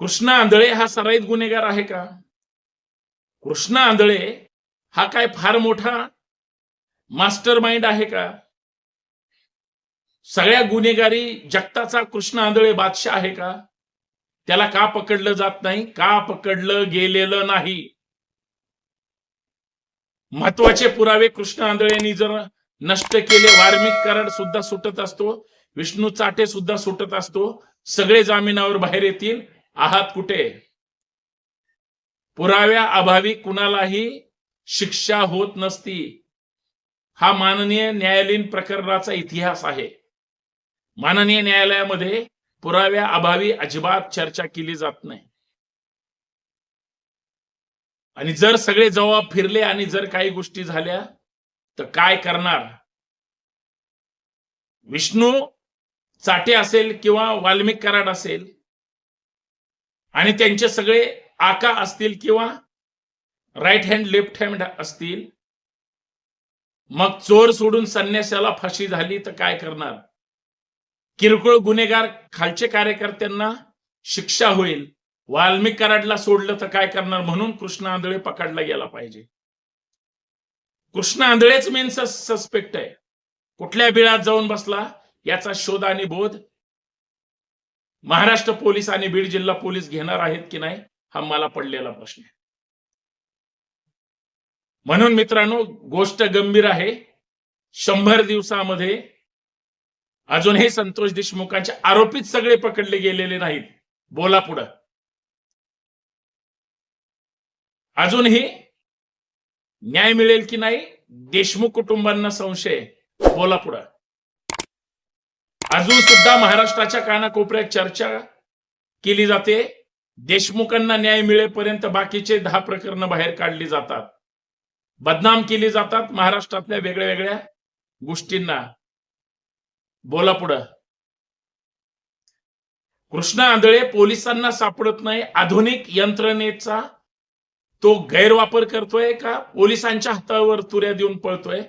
कृष्णा आंधळे हा सराईत गुन्हेगार आहे का? कृष्णा आंधळे हा काय फार मोठा मास्टर माइंड आहे का? सगळ्या गुन्हेगारी जगताचा कृष्ण आंधळे बादशाह आहे का? त्याला का पकडलं जात नाही? का पकडलं गेलेलं नाही? महत्त्वाचे पुरावे कृष्ण आंधळेंनी जर नष्ट केले वार्मिक कराड सुद्धा सुटत असतो विष्णू चाटे सुद्धा सुटत असतो सगळे जामिनावर बाहेर येतील आहात कुठे? पुराव्या अभावी कुणालाही शिक्षा होत नसती. हा माननीय न्यायालयीन प्रकरणाचा इतिहास आहे. माननीय न्यायालयामध्ये पुराव्या अभावी अजिबात चर्चा केली जात नाही. आणि जर सगळे जबाब फिरले आणि जर काही गोष्टी झाल्या तर काय करणार? विष्णू चाटे असेल किंवा वाल्मिक कराड असेल आणि त्यांचे सगळे आका असतील किंवा राईट हँड लेफ्ट हँड असतील मग चोर सोडून संन्यासाला फाशी झाली तर काय करणार? किरकोळ गुन्हेगार खालचे कार्यकर्त्यांना शिक्षा होईल. वाल्मिक कराडला सोडलं तर काय करणार? म्हणून कृष्ण आंधळे पकडला गेला पाहिजे. कृष्ण आंधळेच मेन सस्पेक्ट आहे. कुठल्या बिळात जाऊन बसला? याचा शोध आणि बोध महाराष्ट्र पोलीस आणि बीड जिल्हा पोलीस घेणार आहेत की नाही हा मला पडलेला प्रश्न आहे. म्हणून मित्रांनो गोष्ट गंभीर आहे. शंभर दिवसामध्ये अजूनही संतोष देशमुखांचे आरोपीत सगळे पकडले गेलेले नाहीत. बोला पुढं. अजूनही न्याय मिळेल की नाही देशमुख कुटुंबांना संशय बोला पुढं. अजून सुद्धा महाराष्ट्राच्या कानाकोपऱ्यात चर्चा केली जाते. देशमुखांना न्याय मिळेपर्यंत बाकीचे दहा प्रकरण बाहेर काढली जातात. बदनाम केली जातात महाराष्ट्रातल्या वेगळ्या वेगळ्या गोष्टींना. बोला पुढं. कृष्णा आंधळे पोलिसांना सापडत नाही. आधुनिक यंत्रणेचा तो गैरवापर करतोय का? पोलिसांच्या हातावर तुऱ्या देऊन पळतोय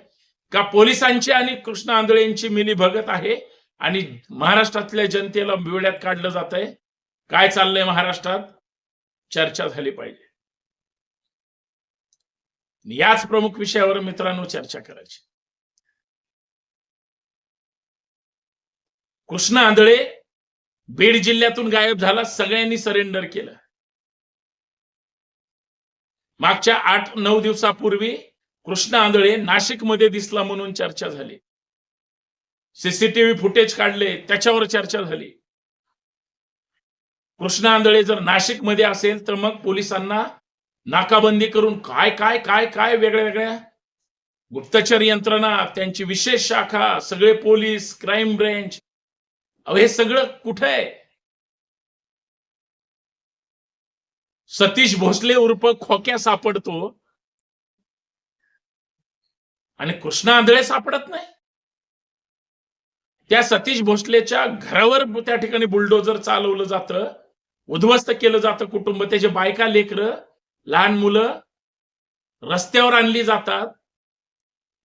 का? पोलिसांची आणि कृष्ण आंधळेंची मिली भगत आहे. आणि महाराष्ट्रातल्या जनतेला बिवड्यात काढलं जात आहे काय चाललंय महाराष्ट्रात? चर्चा झाली पाहिजे. याच प्रमुख विषयावर मित्रांनो चर्चा करायची. कृष्ण आंधळे बीड जिल्ह्यातून गायब झाला सगळ्यांनी सरेंडर केलं. मागच्या आठ नऊ दिवसापूर्वी कृष्ण आंधळे नाशिकमध्ये दिसला म्हणून चर्चा झाली. सीसीटीव्ही फुटेज काढले त्याच्यावर चर्चा झाली. कृष्णा आंधळे जर नाशिकमध्ये असेल तर मग पोलिसांना नाकाबंदी करून काय काय काय काय वेगळ्या वेगळ्या गुप्तचर यंत्रणा त्यांची विशेष शाखा सगळे पोलीस क्राईम ब्रँच हे सगळं कुठं आहे? सतीश भोसले उर्फ खोक्या सापडतो. आणि कृष्णा आंधळे सापडत नाही. त्या सतीश भोसलेच्या घरावर त्या ठिकाणी बुलडोजर चालवलं जातं उद्ध्वस्त केलं जातं कुटुंब. त्याचे बायका लेकरं लहान मुलं रस्त्यावर आणली जातात.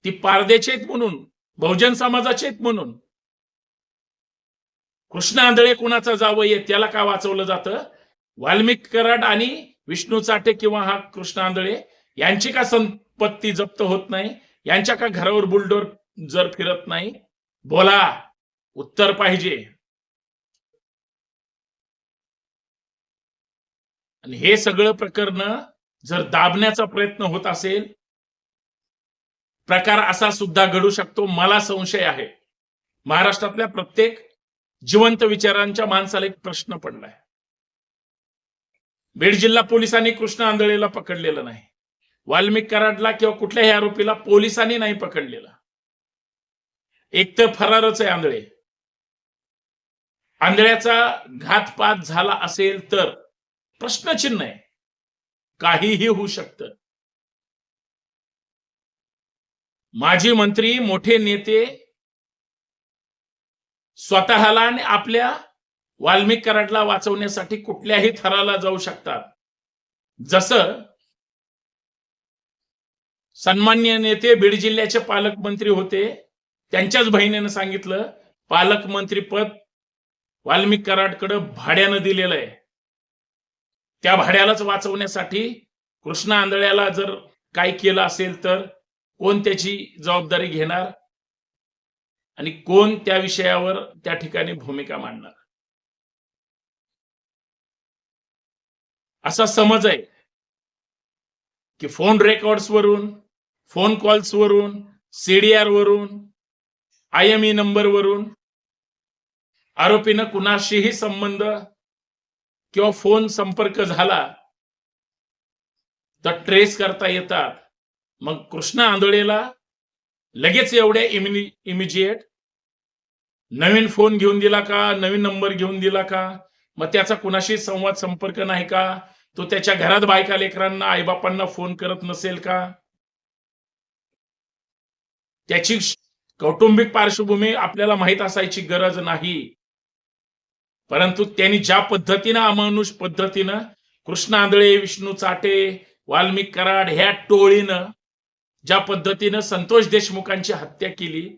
ती पारद्याचे आहेत म्हणून बहुजन समाजाचे आहेत म्हणून. कृष्ण आंधळे कुणाचा जावं त्याला का वाचवलं जातं? वाल्मिक कराड आणि विष्णू चाटे किंवा हा कृष्ण आंधळे यांची का संपत्ती जप्त होत नाही? यांच्या का घरावर बुलडोर जर फिरत नाही? बोला. उत्तर पाहिजे. आणि हे सगळं प्रकरण जर दाबण्याचा प्रयत्न होत असेल प्रकार असा सुद्धा घडू शकतो मला संशय आहे. महाराष्ट्रातल्या प्रत्येक जिवंत विचारांच्या माणसाला एक प्रश्न पडलाय. बीड जिल्हा पोलिसांनी कृष्ण आंधळेला पकडलेलं नाही. वाल्मिक कराडला किंवा कुठल्याही आरोपीला पोलिसांनी नाही पकडलेलं. एक तर फरारच आहे आंधळे. आंधळ्याचा घातपात झाला असेल तर प्रश्नचिन्ह आहे. काहीही होऊ शकतं. माजी मंत्री मोठे नेते स्वतःला आणि आपल्या वाल्मिक कराडला वाचवण्यासाठी कुठल्याही थराला जाऊ शकतात. जसं सन्मान्य नेते बीड जिल्ह्याचे पालकमंत्री होते. त्यांच्याच बहिणीनं सांगितलं पालकमंत्री पद वाल्मिक कराडकडं भाड्यानं दिलेलं आहे. त्या भाड्यालाच वाचवण्यासाठी कृष्णा आंधळ्याला जर काय केलं असेल तर कोण त्याची जबाबदारी घेणार? आणि कोण त्या विषयावर त्या ठिकाणी भूमिका मांडणार? असा समज आहे की फोन रेकॉर्ड्स वरून फोन कॉल्स वरून सीडीआर वरून आय एम ई नंबर वरून आरोपीनं कुणाशीही संबंध किंवा फोन संपर्क झाला तर ट्रेस करता येतात. मग कृष्णा आंधळेला लगेच एवढ्या इमिनि इमिजिएट नवीन फोन घेऊन दिला का? नवीन नंबर घेऊन दिला का? मग त्याचा कुणाशी संवाद संपर्क नाही का? तो त्याच्या घरात बायका लेकरांना आईबापांना फोन करत नसेल का? त्याची कौटुंबिक पार्श्वभूमी आपल्याला माहीत असायची गरज नाही. परंतु त्यांनी ज्या पद्धतीनं अमानुष पद्धतीनं कृष्ण आंधळे विष्णू चाटे वाल्मिक कराड ह्या टोळीनं ज्या पद्धतीनं संतोष देशमुखांची हत्या केली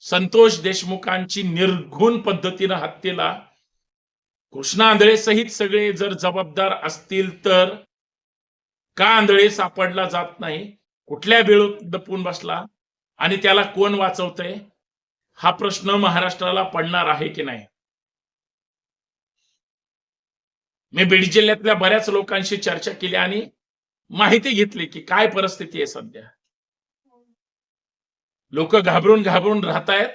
संतोष देशमुखांची निर्घुण पद्धतीनं हत्येला कृष्ण आंधळे सहित सगळे जर जबाबदार असतील तर का आंधळे सापडला जात नाही? कुठल्या बेळूत दपून बसला? आणि त्याला कोण वाचवतंय? हा प्रश्न महाराष्ट्राला पडणार आहे की नाही? मी बीड जिल्ह्यातल्या बऱ्याच लोकांशी चर्चा केली आणि माहिती घेतली की काय परिस्थिती आहे सध्या. लोक घाबरून घाबरून राहतायत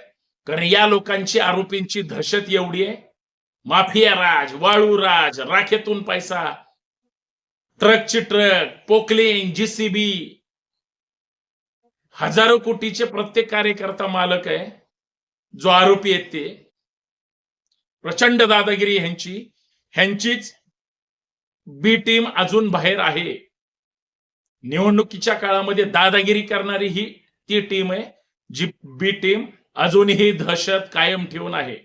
कारण या लोकांची आरोपींची दहशत एवढी आहे. माफिया राज वाळू राज राखेतून पैसा ट्रकची ट्रक पोकलेन जीसीबी हजारो कोटीचे प्रत्येक कार्यकर्ता मालक आहे. जो आरोपी आहेत ते. प्रचंड दादागिरी ह्यांची ह्यांचीच बी टीम अजून बाहेर आहे. निवडणुकीच्या काळामध्ये दादागिरी करणारी ही ती टीम आहे जी बी टीम अजूनही दहशत कायम ठेवून आहे.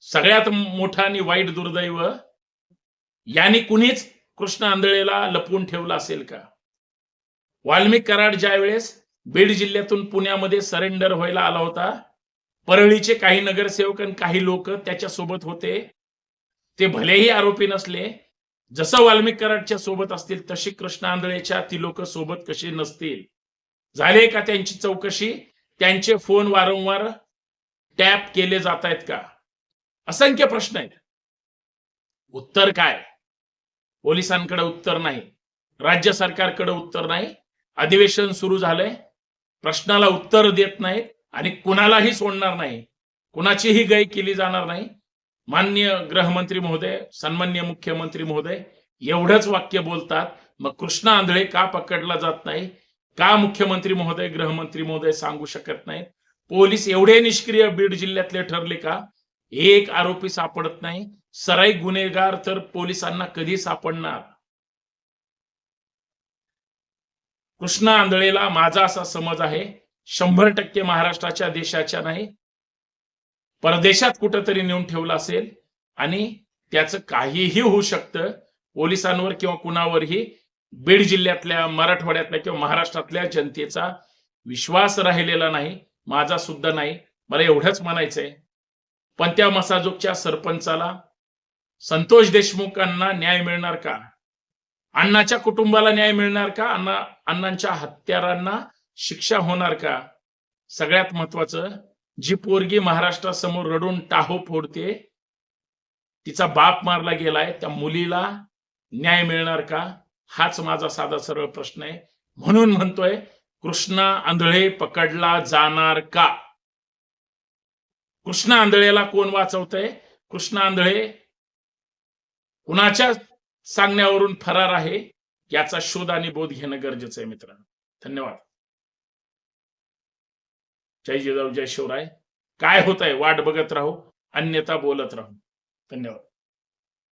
सगळ्यात मोठा आणि वाईट दुर्दैव याने कुणीच कृष्ण आंधळेला लपवून ठेवलं असेल का? वाल्मिक कराड ज्या वेळेस बीड जिल्ह्यातून पुण्यामध्ये सरेंडर व्हायला आला होता परळीचे काही नगरसेवक आणि काही लोक त्याच्यासोबत होते. ते भलेही आरोपी नसले जसं वाल्मिक कराडच्या सोबत असतील तशी कृष्ण आंधळेच्या ती लोक सोबत कशी नसतील? झाले का त्यांची चौकशी? त्यांचे फोन वारंवार टॅप केले जात आहेत का? असंख्य प्रश्न आहेत. उत्तर काय? पोलिसांकडे उत्तर नाही. राज्य सरकारकडे उत्तर नाही. अधिवेशन सुरू झालंय. प्रश्नाला उत्तर देत नाहीत आणि कुणालाही सोडणार नाही. कुणाचीही गय केली जाणार नाही. मान्य गृहमंत्री महोदय सन्मान्य मुख्यमंत्री महोदय एवढंच वाक्य बोलतात. मग कृष्ण आंधळे का पकडला जात नाही? का मुख्यमंत्री महोदय गृहमंत्री महोदय सांगू शकत नाहीत? पोलीस एवढे निष्क्रिय बीड जिल्ह्यातले ठरले का? एक आरोपी सापडत नाही. सराई गुन्हेगार तर पोलिसांना कधी सापडणार? कृष्ण आंधळेला माझा असा समज आहे. शंभर टक्के महाराष्ट्राच्या देशाच्या नाही. परदेशात कुठंतरी नेऊन ठेवलं असेल आणि त्याचं काहीही होऊ शकतं. पोलिसांवर किंवा कुणावरही बीड जिल्ह्यातल्या मराठवाड्यातल्या किंवा महाराष्ट्रातल्या जनतेचा विश्वास राहिलेला नाही माझा सुद्धा नाही. मला एवढंच म्हणायचंय. पण त्या मसाजोगच्या सरपंचाला संतोष देशमुखांना न्याय मिळणार का? अण्णाच्या कुटुंबाला न्याय मिळणार का? अण्णा अण्णांच्या हत्यारांना शिक्षा होणार का? सगळ्यात महत्वाचं जी पोरगी महाराष्ट्रासमोर रडून टाहो फोडते तिचा बाप मारला गेलाय त्या मुलीला न्याय मिळणार का? हाच माझा साधा सरळ प्रश्न आहे. म्हणून म्हणतोय कृष्णा आंधळे पकडला जाणार का? कृष्णा आंधळेला कोण वाचवतंय? कृष्णा आंधळे कुणाच्या सांगण्यावरून फरार आहे? याचा शोध आणि बोध घेणं गरजेचं आहे मित्रांनो. धन्यवाद. जय जिजाऊ जय शिवराय. काय होत आहे वाट बघत राहू अन्यथा बोलत राहू. धन्यवाद.